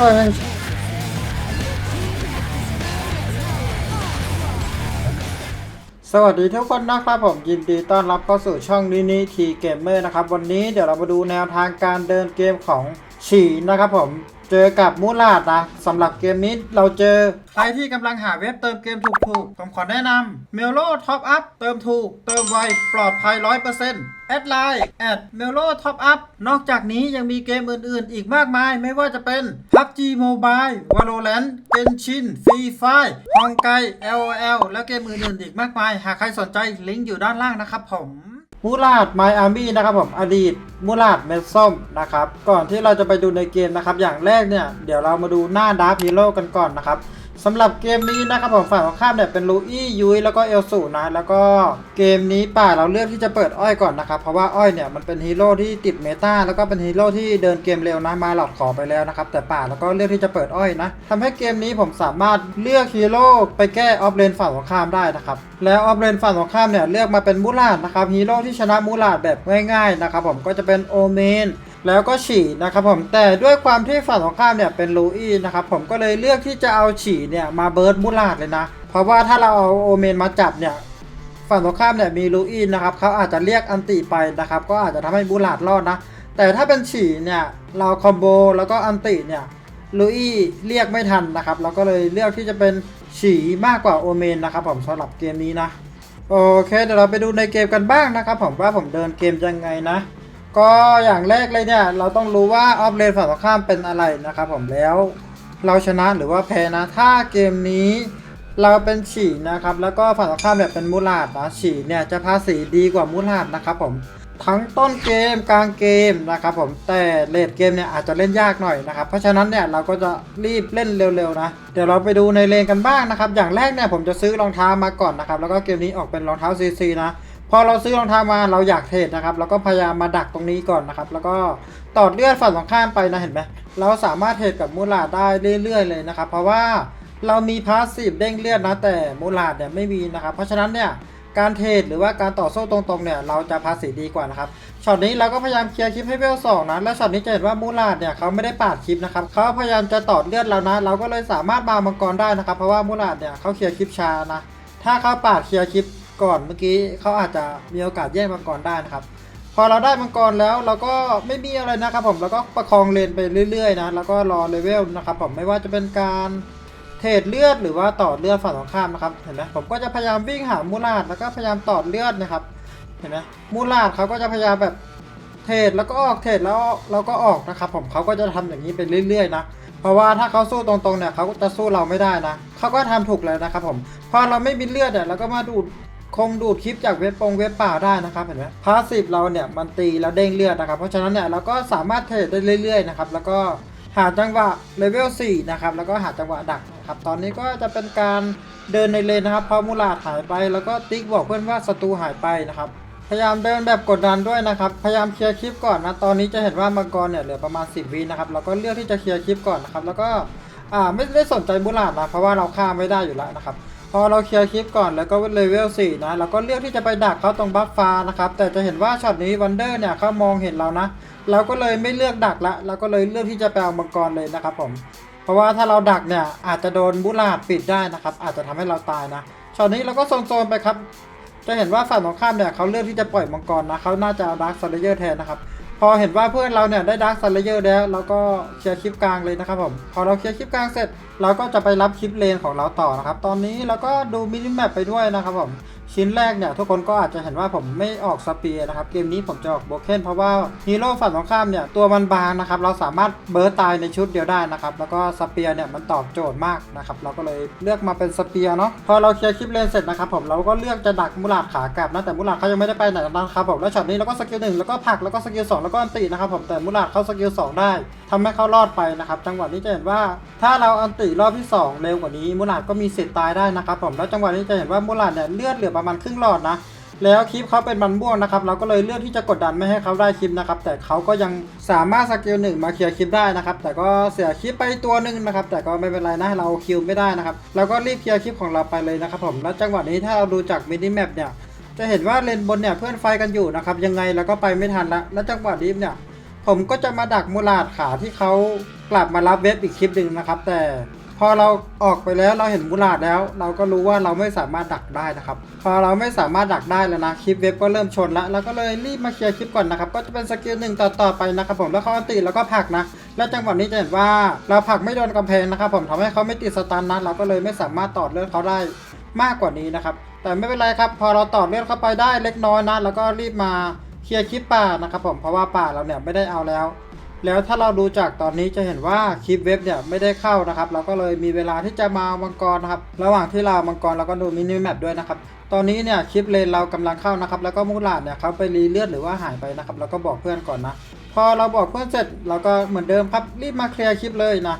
เอ้ยสวัสดีทุกคนนะครับผมยินดีต้อนรับเข้าสู่ช่องนินิทีเกมเมอร์นะครับ วันนี้เดี๋ยวเรามาดูแนวทางการเดินเกมของฉีนะครับผมเจอกับมูลาดนะสำหรับเกมนี้เราเจอ ใครที่กำลังหาเว็บเติมเกมถูกๆผมขอแนะนำเมลโลท็อปอัพเติมถูก เติมไวปลอดภัย 100% แอดไลน์แอดเมลโลท็อปอัพนอกจากนี้ยังมีเกมอื่นๆ อีกมากมาย ไม่ว่าจะเป็น PUBG Mobile Valorant Genshin Free Fire ฮองไก LOL และเกมอื่นๆ อีกมากมาย หากใครสนใจลิงก์อยู่ด้านล่างนะครับผมมูลาดไมอามี่นะครับผมอดีตมูลาดเมดส้มนะครับก่อนที่เราจะไปดูในเกมนะครับ อย่างแรกเนี่ย เดี๋ยวเรามาดูหน้าดาร์ฟฮีโร่กันก่อนนะครับ สำหรับเกมนี้นะครับผมฝั่งตรงข้ามเนี่ยเป็นลูอี้ยุ้ยแล้วก็เอลสูนะ แล้วก็เกมนี้ป่าเราเลือกที่จะเปิดอ้อยก่อนนะครับ เพราะว่าอ้อยเนี่ยมันเป็นฮีโร่ที่ติดเมตาแล้วก็เป็นฮีโร่ที่เดินเกมเร็วนะมาหลอดขอไปแล้วนะครับ แต่ป่าแล้วก็เลือกที่จะเปิดอ้อยนะทำให้เกมนี้ผมสามารถเลือกฮีโร่ไปแก้ออฟเลนฝั่งตรงข้ามได้นะครับ แล้วออฟเลนฝั่งตรงข้ามเนี่ยเลือกมาเป็นมูลาดนะครับฮีโร่ที่ชนะมูลาดแบบง่ายๆนะครับผมก็จะเป็นโอเมนแล้วก็ฉี่นะครับผมแต่ด้วยความที่ฝั่งตรงข้ามเนี่ยเป็นลูอี้นะครับผมก็เลยเลือกที่จะเอาฉี่เนี่ยมาเบิร์ดมูลาดเลยนะ เพราะว่าถ้าเราเอาโอเมนมาจับเนี่ยฝั่งตรงข้ามเนี่ยมีลูอี้นะครับเขาอาจจะเรียกอันติไปนะครับก็อาจจะทำให้มูลาดรอดนะ แต่ถ้าเป็นฉี่เนี่ยเราคอมโบแล้วก็อันติเนี่ยลูอี้เรียกไม่ทันนะครับเราก็เลยเลือกที่จะเป็นฉี่มากกว่าโอเมนนะครับผมสำหรับเกมนี้นะโอเคเดี๋ยวเราไปดูในเกมกันบ้างนะครับผมว่าผมเดินเกมยังไงนะ ก็อย่างแรกเลยเนี่ย เราต้องรู้ว่าออฟเลนฝั่งตรงข้ามเป็นอะไรนะครับผมแล้วเราชนะหรือว่าแพ้นะ ถ้าเกมนี้เราเป็นฉีนะครับ แล้วก็ฝั่งตรงข้ามแบบเป็นมูลาดนะฉีเนี่ยจะภาษีดีกว่ามูลาดนะครับผมทั้งต้นเกมกลางเกมนะครับผมแต่เลดเกมเนี่ยอาจจะเล่นยากหน่อยนะครับ เพราะฉะนั้นเนี่ยเราก็จะรีบเล่นเร็วๆนะเดี๋ยวเราไปดูในเลนกันบ้างนะครับ อย่างแรกเนี่ยผมจะซื้อรองเท้ามาก่อนนะครับ แล้วก็เกมนี้ออกเป็นรองเท้าซีซีนะ พอเราซื้อรองเท้ามาเราอยากเทรดนะครับเราก็พยายามมาดักตรงนี้ก่อนนะครับ แล้วก็ตอดเลือดฝั่งตรงข้ามไปนะเห็นไหมเราสามารถเทรดกับมูลาดได้เรื่อยๆเลยนะครับ เพราะว่าเรามีพาสซีฟเด้งเลือดนะแต่มูลาดเนี่ยไม่มีนะครับ เพราะฉะนั้นเนี่ยการเทรดหรือว่าการต่อสู้ตรงๆเนี่ยเราจะภาษีดีกว่านะครับช็อตนี้เราก็พยายามเคลียร์คลิปให้เวลสองนะและช็อตนี้จะเห็นว่ามูลาดเนี่ยเขาไม่ได้ปาดคลิปนะครับเขาพยายามจะตอดเลือดเรานะ เราก็เลยสามารถมามังกรได้นะครับ เพราะว่ามูลาดเนี่ยเขาเคลียร์คลิปช้านะถ้าเขาปาดเคลียร์คลิป ก่อนเมื่อกี้เขาอาจจะมีโอกาสแย่งมังกรได้นะครับ พอเราได้มังกรแล้วเราก็ไม่มีอะไรนะครับผมแล้วก็ประคองเลนไปเรื่อยๆนะแล้วก็รอเลเวลนะครับผมไม่ว่าจะเป็นการเทรดเลือดหรือว่าต่อเลือดฝั่งตรงข้ามนะครับเห็นไหมผมก็จะพยายามวิ่งหามูลาดแล้วก็พยายามต่อเลือดนะครับเห็นไหมมูลาดเขาก็จะพยายามแบบเทรดแล้วก็ออกเทรดแล้วเราก็ออกนะครับผมเขาก็จะทำอย่างนี้ไปเรื่อยๆนะเพราะว่าถ้าเขาสู้ตรงๆเนี่ยเขาก็จะสู้เราไม่ได้นะเขาก็ทำถูกแล้วนะครับผมพอเราไม่มีเลือดเนี่ยเราก็มาดูด คงดูดคลิปจากเว็บปงเว็บป่าได้นะครับเห็นไหมพาสซีฟเราเนี่ยมันตีแล้วเด้งเลือดนะครับ เพราะฉะนั้นเนี่ยเราก็สามารถเทรดได้เรื่อยๆนะครับแล้วก็หาจังหวะเลเวล4นะครับแล้วก็หาจังหวะดักนะครับตอนนี้ก็จะเป็นการเดินในเลนนะครับพรามูลาดหายไป แล้วก็ติ๊กบอกเพื่อนว่าศัตรูหายไปนะครับพยายามเดินแบบกดดันด้วยนะครับ พยายามเคลียร์คลิปก่อนนะ ตอนนี้จะเห็นว่ามังกรเนี่ยเหลือประมาณ 10วินะครับ เราก็เลือกที่จะเคลียร์คลิปก่อนนะครับ แล้วก็อ่าไม่ได้สนใจบุลาดนะ เพราะว่าเราฆ่าไม่ได้อยู่แล้วนะครับ พอเราเคลียร์คลิปก่อนแล้วก็เลเวล4นะเราก็เลือกที่จะไปดักเขาตรงบัฟฟ้านะครับแต่จะเห็นว่าช็อตนี้วันเดอร์เนี่ยเขามองเห็นเรานะ เราก็เลยไม่เลือกดักละเราก็เลยเลือกที่จะไปเอามังกรเลยนะครับผมเพราะว่าถ้าเราดักเนี่ยอาจจะโดนบุลาดปิดได้นะครับ อาจจะทำให้เราตายนะช็อตนี้เราก็โซนๆไปครับจะเห็นว่าฝั่งตรงข้ามเนี่ยเขาเลือกที่จะปล่อยมังกรนะเขาน่าจะเอาดาร์คซัลเลเยอร์แทนนะครับ พอเห็นว่าเพื่อนเราเนี่ยได้ดักซันเลเยอร์แล้วเราก็เคลียร์คลิปกลางเลยนะครับผมพอเราเคลียร์คลิปกลางเสร็จ เราก็จะไปรับคลิปเลนของเราต่อนะครับ ตอนนี้เราก็ดูมินิแมปไปด้วยนะครับผม ชิ้นแรกเนี่ยทุกคนก็อาจจะเห็นว่าผมไม่ออกสเปียนะครับ เกมนี้ผมจะออกโบเคนเพราะว่าฮีโร่ฝั่งตรงข้ามเนี่ยตัวมันบางนะครับเราสามารถเบิร์ตตายในชุดเดียวได้นะครับแล้วก็สเปียเนี่ยมันตอบโจทย์มากนะครับเราก็เลยเลือกมาเป็นสเปียเนาะพอเราเคลียร์คลิปเลนเสร็จนะครับผมเราก็เลือกจะดักมุลาดขากลับนะแต่มุลาดเขายังไม่ได้ไปไหนนะครับผมแล้วช็อตนี้เราก็สกิลหนึ่งแล้วก็ผักแล้วก็สกิลสองแล้วก็อันตินะครับผมแต่มุลาดเขาสกิลสองได้ ทำให้เขารอดไปนะครับจังหวะนี้จะเห็นว่าถ้าเราอันติรอบที่สองเร็วกว่านี้มุลาดก็มีสิทธิ์ตายได้นะครับผมแล้วจังหวะนี้จะเห็นว่ามุลาดเนี่ยเลือดเหลือประมาณครึ่งหลอดนะแล้วคลิปเขาเป็นมันม่วงนะครับเราก็เลยเลือกที่จะกดดันไม่ให้เขาได้คลิปนะครับแต่เขาก็ยังสามารถสกิลหนึ่งมาเคลียร์คลิปได้นะครับแต่ก็เสียคลิปไปตัวหนึ่งนะครับแต่ก็ไม่เป็นไรนะเราคิวไม่ได้นะครับเราก็รีบเคลียร์คลิปของเราไปเลยนะครับผมแล้วจังหวะนี้ถ้าเราดูจากมินิแมปเนี่ยจะเห็นว่าเลนบนเนี่ยเพื่อนไฟกันอยู่นะครับยังไงเราก็ไปไม่ทันละแล้วจังหวะนี้เนี่ย ผมก็จะมาดักมูลาดขาที่เขากลับมารับเว็บอีกคลิปหนึ่งนะครับ แต่พอเราออกไปแล้วเราเห็นมูลาดแล้ว เราก็รู้ว่าเราไม่สามารถดักได้นะครับ พอเราไม่สามารถดักได้แล้วนะคลิปเว็บก็เริ่มชนแล้วเราก็เลยรีบมาเคลียร์คลิปก่อนนะครับก็จะเป็นสกิลหนึ่งต่อต่อไปนะครับ ผมแล้วเขาอันติแล้วก็ผักนะ และจังหวะนี้จะเห็นว่าเราผักไม่โดนกำแพงนะครับผมทำให้เขาไม่ติดสตันนะเราก็เลยไม่สามารถต่อเลือดเขาได้มากกว่านี้นะครับ แต่ไม่เป็นไรครับ พอเราต่อเลือดเข้าไปได้เล็กน้อยนะแล้วก็รีบมา เคลียร์คลิปป่านะครับผมเพราะว่าป่าเราเนี่ยไม่ได้เอาแล้ว แล้วถ้าเราดูจากตอนนี้จะเห็นว่าคลิปเว็บเนี่ยไม่ได้เข้านะครับ เราก็เลยมีเวลาที่จะมามังกรนะครับ ระหว่างที่เรามังกรเราก็ดูมินิแมปด้วยนะครับตอนนี้เนี่ยคลิปเลนเรากำลังเข้านะครับ แล้วก็มูลาดเนี่ยเขาไปรีเลือดหรือว่าหายไปนะครับ แล้วก็บอกเพื่อนก่อนนะ พอเราบอกเพื่อนเสร็จเราก็เหมือนเดิมครับรีบมาเคลียร์คลิปเลยนะ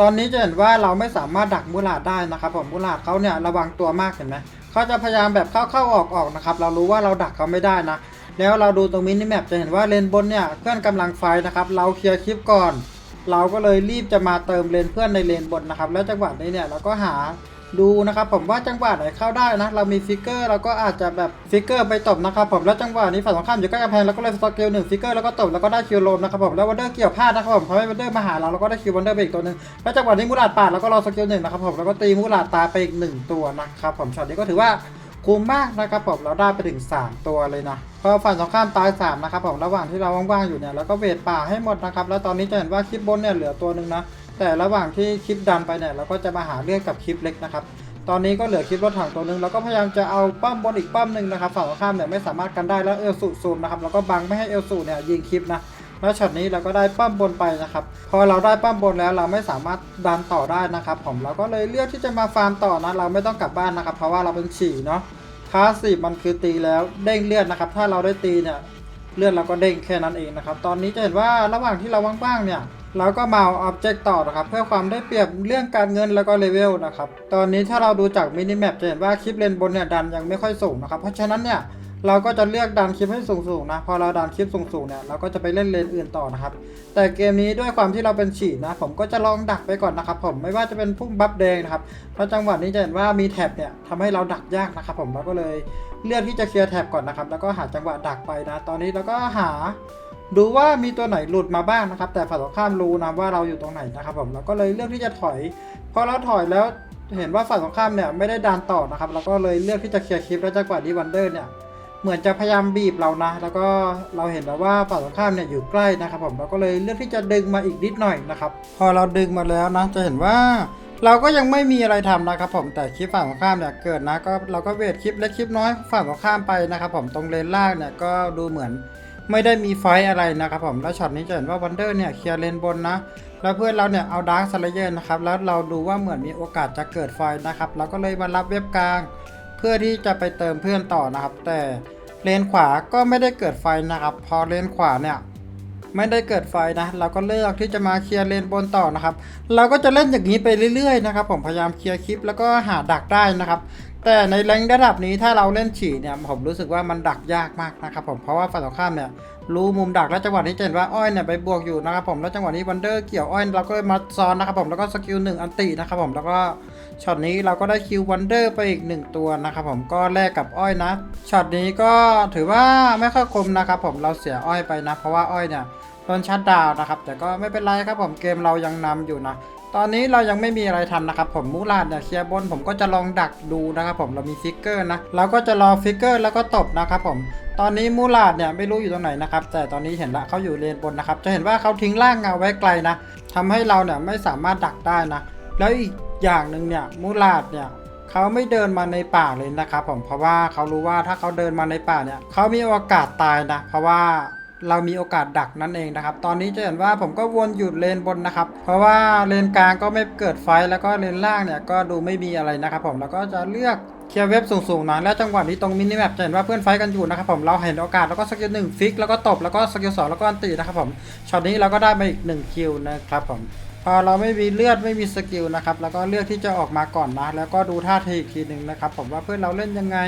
ตอนนี้จะเห็นว่าเราไม่สามารถดักมูลาดได้นะครับผมมูลาดเขาเนี่ยระวังตัวมากเห็นไหมเขาจะพยายามแบบเข้าเข้าออกออกนะครับ เรารู้ว่าเราดักเขาไม่ได้นะ แล้วเราดูตรงมินิแมปจะเห็นว่าเลนบนเนี่ยเพื่อนกำลังไฟนะครับ เราเคลียร์คลิปก่อน เราก็เลยรีบจะมาเติมเลนเพื่อนในเลนบนนะครับ แล้วจังหวะนี้เนี่ยเราก็หาดูนะครับผมว่าจังหวะไหนเข้าได้นะ เรามีฟิกเกอร์เราก็อาจจะแบบฟิกเกอร์ไปตบนะครับผมแล้วจังหวะนี้ฝั่งตรงข้ามอยู่ใกล้กำแพงแล้วก็เลยสเกลหนึ่งฟิกเกอร์แล้วก็ตบแล้วก็ได้คิวโลมนะครับผมแล้ววันเดอร์เกี่ยวพลาดนะครับผมเขาให้วันเดอร์มาหาเราแล้วก็ได้คิววันเดอร์ไปอีกตัวหนึ่งแล้วจังหวะนี้มูลาดปาดแล้วก็รอสเกลหนึ่งนะครับผมแล้วก็ตีมูลาดตายไปอีกหนึ่งตัวนะครับผมช็อตนี้ก็ถือว่า คุ้มมากนะครับผมเราได้ไปถึง 3 ตัวเลยนะพอฝั่งตรงข้ามตาย 3 นะครับผมระหว่างที่เราว่างๆอยู่เนี่ยเราก็เวทป่าให้หมดนะครับแล้วตอนนี้จะเห็นว่าคลิปบนเนี่ยเหลือตัวหนึ่งนะแต่ระหว่างที่คลิปดันไปเนี่ยเราก็จะมาหาเรื่องกับคลิปเล็กนะครับตอนนี้ก็เหลือคลิปรถถังตัวหนึ่งเราก็พยายามจะเอาป้อมบนอีกป้อมหนึ่งนะครับฝั่งตรงข้ามเนี่ยไม่สามารถกันได้แล้วเอลสูซูมนะครับแล้วก็บังไม่ให้เอลสูเนี่ยยิงคลิปนะ แล้วช็อตนี้เราก็ได้ปั้มบนไปนะครับ พอเราได้ปั้มบนแล้วเราไม่สามารถดันต่อได้นะครับ ผมเราก็เลยเลือกที่จะมาฟาร์มต่อนะ เราไม่ต้องกลับบ้านนะครับ เพราะว่าเราเป็นฉี่เนาะพาสซีมันคือตีแล้วเด้งเลือดนะครับ ถ้าเราได้ตีเนี่ยเลือดเราก็เด้งแค่นั้นเองนะครับ ตอนนี้จะเห็นว่าระหว่างที่เราว่างๆเนี่ยเราก็มาเอาออบเจกต์ต่อนะครับ เพื่อความได้เปรียบเรื่องการเงินแล้วก็เลเวลนะครับ ตอนนี้ถ้าเราดูจากมินิแมปจะเห็นว่าคลิปเลนบนเนี่ยดันยังไม่ค่อยสูงนะครับ เพราะฉะนั้นเนี่ย เราก็จะเลือกดันคลิปให้สูงๆนะ พอเราดันคลิปสูงๆเนี่ยเราก็จะไปเล่นเลนอื่นต่อนะครับ แต่เกมนี้ด้วยความที่เราเป็นฉีนะ ผมก็จะลองดักไปก่อนนะครับ ผมไม่ว่าจะเป็นพุ่มบัฟแดงนะครับเพราะจังหวะนี้จะเห็นว่ามีแท็บเนี่ยทำให้เราดักยากนะครับ ผมเราก็เลยเลือกที่จะเคลียร์แท็บก่อนนะครับ แล้วก็หาจังหวะดักไปนะ ตอนนี้เราก็หาดูว่ามีตัวไหนหลุดมาบ้างนะครับ แต่ฝั่งตรงข้ามรู้นะว่าเราอยู่ตรงไหนนะครับผมเราก็เลยเลือกที่จะถอยพอเราถอยแล้วเห็นว่าฝั่งตรงข้ามเนี่ยไม่ได้ดันต่อนะครับเราก็เลยเลือกที่จะเคลียร์คลิปแล้วจังหวะนี้วันเดอร์เนี่ย เหมือนจะพยายามบีบเรานะ แล้วก็เราเห็นแล้วว่าฝั่งตรงข้ามเนี่ยอยู่ใกล้นะครับผมเราก็เลยเลือกที่จะดึงมาอีกนิดหน่อยนะครับ พอเราดึงมาแล้วนะ จะเห็นว่าเราก็ยังไม่มีอะไรทำนะครับผมแต่คลิปฝั่งตรงข้ามเนี่ยเกิดนะก็เราก็เวทคลิปเล็กคลิปน้อยฝั่งตรงข้ามไปนะครับผมตรงเลนล่างเนี่ยก็ดูเหมือนไม่ได้มีไฟอะไรนะครับผมแล้วช็อตนี้จะเห็นว่าวันเดอร์เนี่ยเคลียร์เลนบนนะ แล้วเพื่อนเราเนี่ยเอาดาร์คสเลเยอร์นะครับแล้วเราดูว่าเหมือนมีโอกาสจะเกิดไฟนะครับเราก็เลยมารับเว็บกลาง พื่อที่จะไปเติมเพื่อนต่อนะครับ แต่เลนขวาก็ไม่ได้เกิดไฟนะครับ พอเลนขวาเนี่ยไม่ได้เกิดไฟนะ เราก็เลือกที่จะมาเคลียร์เลนบนต่อนะครับ เราก็จะเล่นอย่างนี้ไปเรื่อยๆนะครับผมพยายามเคลียร์คลิปแล้วก็หาดักได้นะครับ แต่ในแรงระดับนี้ถ้าเราเล่นฉี่เนี่ยผมรู้สึกว่ามันดักยากมากนะครับผมเพราะว่าฝั่งตรงข้ามเนี่ยรู้มุมดักแล้วจังหวะนี้จะเห็นว่าอ้อยเนี่ยไปบวกอยู่นะครับผมแล้วจังหวะนี้วันเดอร์เกี่ยวอ้อยเราก็เลยมาซ้อนนะครับผมแล้วก็สกิลหนึ่งอันตินะครับผมแล้วก็ ช็อตนี้เราก็ได้คิววันเดอร์ไปอีกหนึ่งตัวนะครับผมก็แลกกับอ้อยนะช็อตนี้ก็ถือว่าไม่ค่อยคมนะครับผมเราเสียอ้อยไปนะ เพราะว่าอ้อยเนี่ยโดนชัดดาวนะครับ แต่ก็ไม่เป็นไรครับผมเกมเรายังนำอยู่นะ ตอนนี้เรายังไม่มีอะไรทำนะครับ ผมมูลาดเนี่ยเคลียร์บนผมก็จะลองดักดูนะครับผมเรามีฟิกเกอร์นะเราก็จะรอฟิกเกอร์แล้วก็ตบนะครับผมตอนนี้มูลาดเนี่ยไม่รู้อยู่ตรงไหนนะครับ แต่ตอนนี้เห็นละเขาอยู่เลนบนนะครับ จะเห็นว่าเขาทิ้งร่างเงาไว้ไกลนะทำให้เราเนี่ยไม่สามารถดักได้นะ แล้วอีก อย่างหนึ่งเนี่ยมูลาดเนี่ยเขาไม่เดินมาในป่าเลยนะครับผมเพราะว่าเขารู้ว่าถ้าเขาเดินมาในป่าเนี่ยเขามีโอกาสตายนะเพราะว่าเรามีโอกาสดักนั่นเองนะครับ ตอนนี้จะเห็นว่าผมก็วนอยู่เลนบนนะครับ เพราะว่าเลนกลางก็ไม่เกิดไฟแล้วก็เลนล่างเนี่ยก็ดูไม่มีอะไรนะครับ ผมแล้วก็จะเลือกเคลียร์เว็บสูงๆนะและจังหวะนี้ตรงมินิแมปจะเห็นว่าเพื่อนไฟกันอยู่นะครับผมเราเห็นโอกาสแล้วก็สกิลหนึ่งฟิกแล้วก็ตบแล้วก็สกิลสองแล้วก็อันตีนะครับผมช็อตนี้เราก็ได้มาอีกหนึ่งคิวนะครับผม พอเราไม่มีเลือดไม่มีสกิลนะครับแล้วก็เลือกที่จะออกมาก่อนนะแล้วก็ดูท่าทีอีกทีหนึ่งนะครับผมว่าเพื่อนเราเล่นยังไง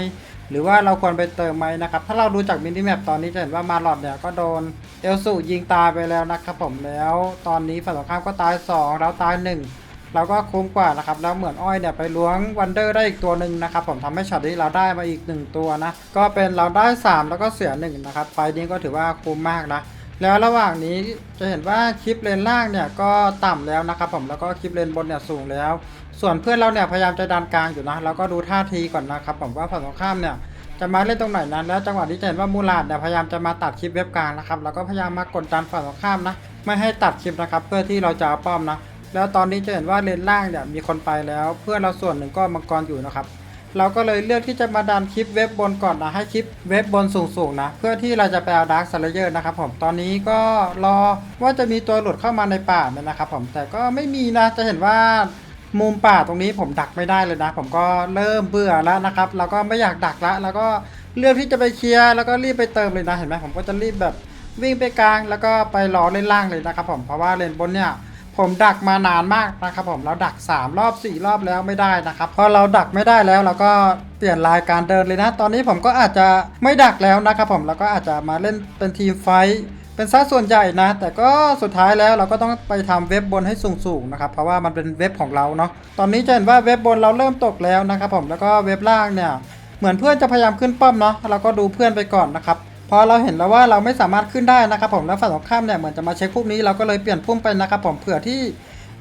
หรือว่าเราควรไปเติมไหมนะครับถ้าเราดูจากมินิแมปตอนนี้จะเห็นว่ามาหลอดเนี่ยก็โดนเอลสูยิงตายไปแล้วนะครับผมแล้วตอนนี้ฝั่งตรงข้ามก็ตาย2แล้วตาย 1 เราก็คุ้มกว่านะครับแล้วเหมือนอ้อยเนี่ยไปล้วงวันเดอร์ได้อีกตัวหนึ่งนะครับผมทำให้ช็อตนี้เราได้มาอีก 1 ตัวนะก็เป็นเราได้ 3 แล้วก็เสีย1นะครับไฟล์นี้ก็ถือว่าคุ้มมากนะ แล้วระหว่างนี้จะเห็นว่าคลิปเลนล่างเนี่ยก็ต่ำแล้วนะครับผมแล้วก็คลิปเลนบนเนี่ยสูงแล้ว ส่วนเพื่อนเราเนี่ยพยายามจะดันกลางอยู่นะเราก็ดูท่าทีก่อนนะครับผมว่าฝั่งตรงข้ามเนี่ยจะมาเล่นตรงไหนนั้น แล้วจังหวะนี้จะเห็นว่ามูลาดเนี่ยพยายามจะมาตัดคลิปเว็บกลางนะครับแล้วก็พยายามมากดดันฝั่งตรงข้ามนะไม่ให้ตัดคลิปนะครับเพื่อที่เราจะเอาป้อมนะแล้วตอนนี้จะเห็นว่าเลนล่างเนี่ยมีคนไปแล้ว เพื่อนเราส่วนหนึ่งก็มังกรอยู่นะครับ เราก็เลยเลือกที่จะมาดันคลิปเว็บบนก่อนนะให้คลิปเว็บบนสูงๆนะเพื่อที่เราจะไปเอาดาร์คซเลเยอร์นะครับผมตอนนี้ก็รอว่าจะมีตัวหลุดเข้ามาในป่าไหมนะครับผมแต่ก็ไม่มีนะจะเห็นว่ามุมป่าตรงนี้ผมดักไม่ได้เลยนะ ผมก็เริ่มเบื่อแล้วนะครับแล้วก็ไม่อยากดักละแล้วก็เลือกที่จะไปเคลียร์แล้วก็รีบไปเติมเลยนะเห็นไหมผมก็จะรีบแบบวิ่งไปกลางแล้วก็ไปรอเล่นล่างเลยนะครับผมเพราะว่าเลนบนเนี่ย ผมดักมานานมากนะครับผมเราดัก 3 รอบ 4 รอบแล้วไม่ได้นะครับพอเราดักไม่ได้แล้วเราก็เปลี่ยนรายการเดินเลยนะ ตอนนี้ผมก็อาจจะไม่ดักแล้วนะครับผมแล้วก็อาจจะมาเล่นเป็นทีมไฟท์เป็นซะส่วนใหญ่นะ แต่ก็สุดท้ายแล้วเราก็ต้องไปทำเว็บบนให้สูงๆนะครับ เพราะว่ามันเป็นเว็บของเราเนาะ ตอนนี้จะเห็นว่าเว็บบนเราเริ่มตกแล้วนะครับผม แล้วก็เว็บล่างเนี่ย เหมือนเพื่อนจะพยายามขึ้นป้อมเนาะ เราก็ดูเพื่อนไปก่อนนะครับ พอเราเห็นแล้วว่าเราไม่สามารถขึ้นได้นะครับผมแล้วฝั่งตรงข้ามเนี่ยเหมือนจะมาเช็คพวกนี้เราก็เลยเปลี่ยนพุ่มไปนะครับผมเผื่อที่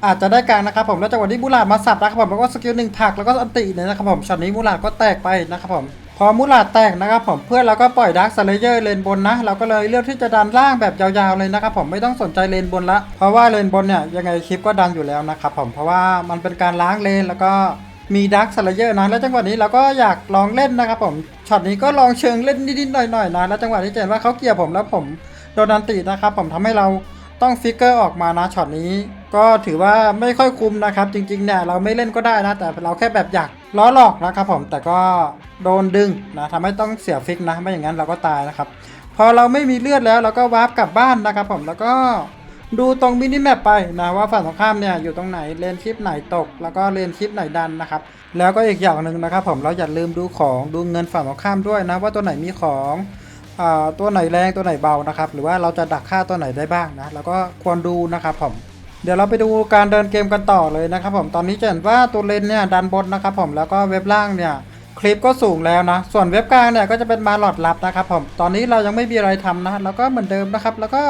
อาจจะได้กลางนะครับผมแล้วจังหวะที่มูลาดมาสับนะครับผมแล้วก็สกิลหนึ่งผักแล้วก็อันติเนี่ยนะครับผมช็อตนี้มูลาดก็แตกไปนะครับผมพอมูลาดแตกนะครับผมเพื่อนเราก็ปล่อยดาร์คสเลเยอร์เลนบนนะ เราก็เลยเลือกที่จะดันล่างแบบยาวๆเลยนะครับผมไม่ต้องสนใจเลนบนละเพราะว่าเลนบนเนี่ยยังไงคลิปก็ดันอยู่แล้วนะครับผมเพราะว่ามันเป็นการล้างเลนแล้วก็ มีดักสเลเยอร์นะแล้วจังหวะนี้เราก็อยากลองเล่นนะครับผมช็อตนี้ก็ลองเชิงเล่นนิดๆหน่อยๆนะแล้วจังหวะนี้จะเห็นว่าเขาเกี่ยวผมแล้วผมโดนดันตินะครับผมทำให้เราต้องฟิกเกอร์ออกมานะช็อตนี้ ก็ถือว่าไม่ค่อยคุ้มนะครับจริงๆเนี่ยเราไม่เล่นก็ได้นะ แต่เราแค่แบบอยากล้อหลอกนะครับผมแต่ก็โดนดึงนะทำให้ต้องเสียฟิกนะไม่อย่างนั้นเราก็ตายนะครับพอเราไม่มีเลือดแล้วเราก็วาร์ปกลับบ้านนะครับผมแล้วก็ ดูตรงมินิแมปไปนะว่าฝั่งตรงข้ามเนี่ยอยู่ตรงไหนเลนคลิปไหนตก แล้วก็เลนคลิปไหนดันนะครับแล้วก็อีกอย่างหนึ่งนะครับผมเราอย่าลืมดูของดูเงินฝั่งตรงข้ามด้วยนะว่าตัวไหนมีของอตัวไหนแรงตัวไหนเบานะครับหรือว่าเราจะดักฆ่าตัวไหนได้บ้างนะแล้วก็ควรดูนะครับผมเดี๋ยวเราไปดูการเดินเกมกันต่อเลยนะครับผมตอนนี้จะเห็นว่าตัวเลนเนี่ยดันบนนะครับผมแล้วก็เว็บล่างเนี่ยคลิปก็สูงแล้วนะ ส่วนเว็บกลางเนี่ยก็จะเป็นมาหลอดลับนะครับผมตอนนี้เรายังไม่มีอะไรทำนะแล้วก็เหมือนเดิมนะครับ แล้วก็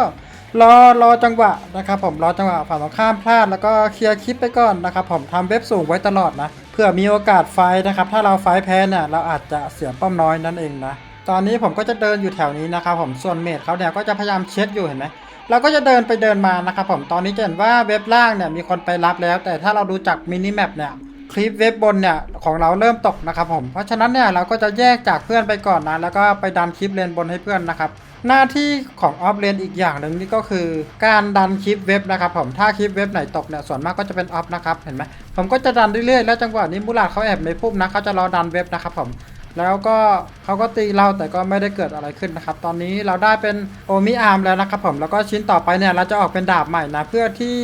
รอรอจังหวะนะครับผมรอจังหวะฝั่งตรงข้ามพลาดแล้วก็เคลียร์คลิปไปก่อนนะครับผมทำเว็บสูงไว้ตลอดนะเพื่อมีโอกาสไฟนะครับ ถ้าเราไฟแพ้เนี่ยเราอาจจะเสียป้อมน้อยนั่นเองนะตอนนี้ผมก็จะเดินอยู่แถวนี้นะครับผมส่วนเมดเขาเนี่ยก็จะพยายามเช็ดอยู่เห็นไหมเราก็จะเดินไปเดินมานะครับผมตอนนี้จะเห็นว่าเว็บล่างเนี่ยมีคนไปรับแล้ว แต่ถ้าเราดูจากมินิแมปเนี่ย คลิปเว็บบนเนี่ยของเราเริ่มตกนะครับผมเพราะฉะนั้นเนี่ยเราก็จะแยกจากเพื่อนไปก่อนนะแล้วก็ไปดันคลิปเลนบนให้เพื่อนนะครับหน้าที่ของออฟเลนอีกอย่างหนึ่งนี่ก็คือ การดันคลิปเว็บนะครับผมถ้าคลิปเว็บไหนตกเนี่ยส่วนมากก็จะเป็นออฟนะครับเห็นไหมผมก็จะดันเรื่อยๆแล้วจังหวะนี้มูลาดเขาแอบในพุ่มนะเขาจะรอดันเว็บนะครับผมแล้วก็เขาก็ตีเราแต่ก็ไม่ได้เกิดอะไรขึ้นนะครับ ตอนนี้เราได้เป็นโอมิอาร์มแล้วนะครับผมแล้วก็ชิ้นต่อไปเนี่ยเราจะออกเป็นดาบใหม่นะเพื่อที่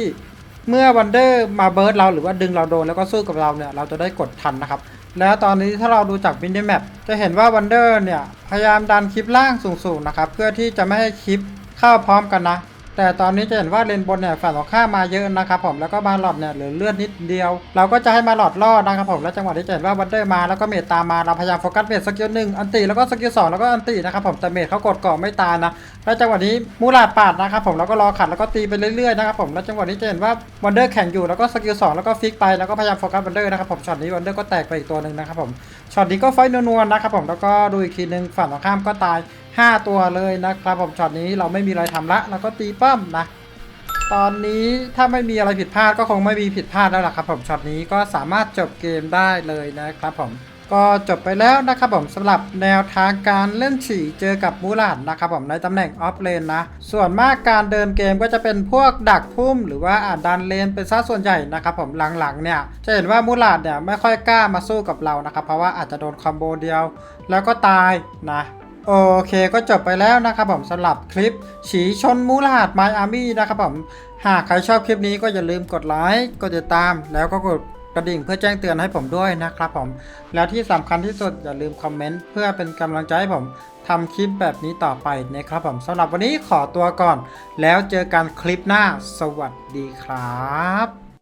เมื่อวันเดอร์มาเบิร์ดเราหรือว่าดึงเราโดนแล้วก็สู้กับเราเนี่ยเราจะได้กดทันนะครับ แล้วตอนนี้ถ้าเราดูจากวินดี้แมปจะเห็นว่าวันเดอร์เนี่ยพยายามดันคลิปล่างสูงๆนะครับเพื่อที่จะไม่ให้คลิปเข้าพร้อมกันนะ แต่ตอนนี้จะเห็นว่าเลนบนเนี่ยฝั่งของข้ามมาเยอะนะครับผมแล้วก็มาหลอดเนี่ยเหลือเลือดนิดเดียว เราก็จะให้มาหลอดรอดนะครับผมแล้วจังหวะที่จะเห็นว่าวันเดอร์มาแล้วก็เมตตามมาเราพยายามโฟกัสเมตสกิลหนึ่งอันตีแล้วก็สกิลสองแล้วก็อันตีนะครับผมแต่เมตเขากดเกาะไม่ตายนะแล้วจังหวะนี้มูลาดปาดนะครับผมแล้วก็รอขัดแล้วก็ตีไปเรื่อยๆนะครับผมแล้วจังหวะนี้จะเห็นว่าวันเดอร์แข่งอยู่แล้วก็สกิลสองแล้วก็ฟิกไปแล้วก็พยายามโฟกัสวันเดอร์นะครับผมช็อตนี้วันเดอร์ก็แตกไปอีกตัวหนึ่งนะครับผมช็อตนี้ก็ไฟนวลๆนะครับผมแล้วก็ดูอีกทีหนึ่งฝั่งตรงข้ามก็ตาย ห้าตัวเลยนะครับผมช็อตนี้เราไม่มีอะไรทำละเราก็ตีป้อมนะ ตอนนี้ถ้าไม่มีอะไรผิดพลาดก็คงไม่มีผิดพลาดแล้วล่ะครับผมช็อตนี้ก็สามารถจบเกมได้เลยนะครับผมก็จบไปแล้วนะครับผมสำหรับแนวทางการเล่นฉี่เจอกับมูลาดนะครับผมในตำแหน่งออฟเลนนะ ส่วนมากการเดินเกมก็จะเป็นพวกดักพุ่ม หรือว่าอาจดันเลนเป็นซะส่วนใหญ่นะครับผมหลังๆเนี่ยจะเห็นว่ามูลาดเนี่ยไม่ค่อยกล้ามาสู้กับเรานะครับเพราะว่าอาจจะโดนคอมโบเดียว แล้วก็ตายนะ โอเคก็จบไปแล้วนะครับผมสำหรับคลิป ฉีชนมูลหาดไมอามี่นะครับผม หากใครชอบคลิปนี้ก็อย่าลืมกดไลค์กดติดตาม แล้วก็กดกระดิ่งเพื่อแจ้งเตือนให้ผมด้วยนะครับผม แล้วที่สำคัญที่สุดอย่าลืมคอมเมนต์เพื่อเป็นกำลังใจให้ผมทำคลิปแบบนี้ต่อไปนะครับผมสำหรับวันนี้ขอตัวก่อน แล้วเจอกันคลิปหน้า สวัสดีครับ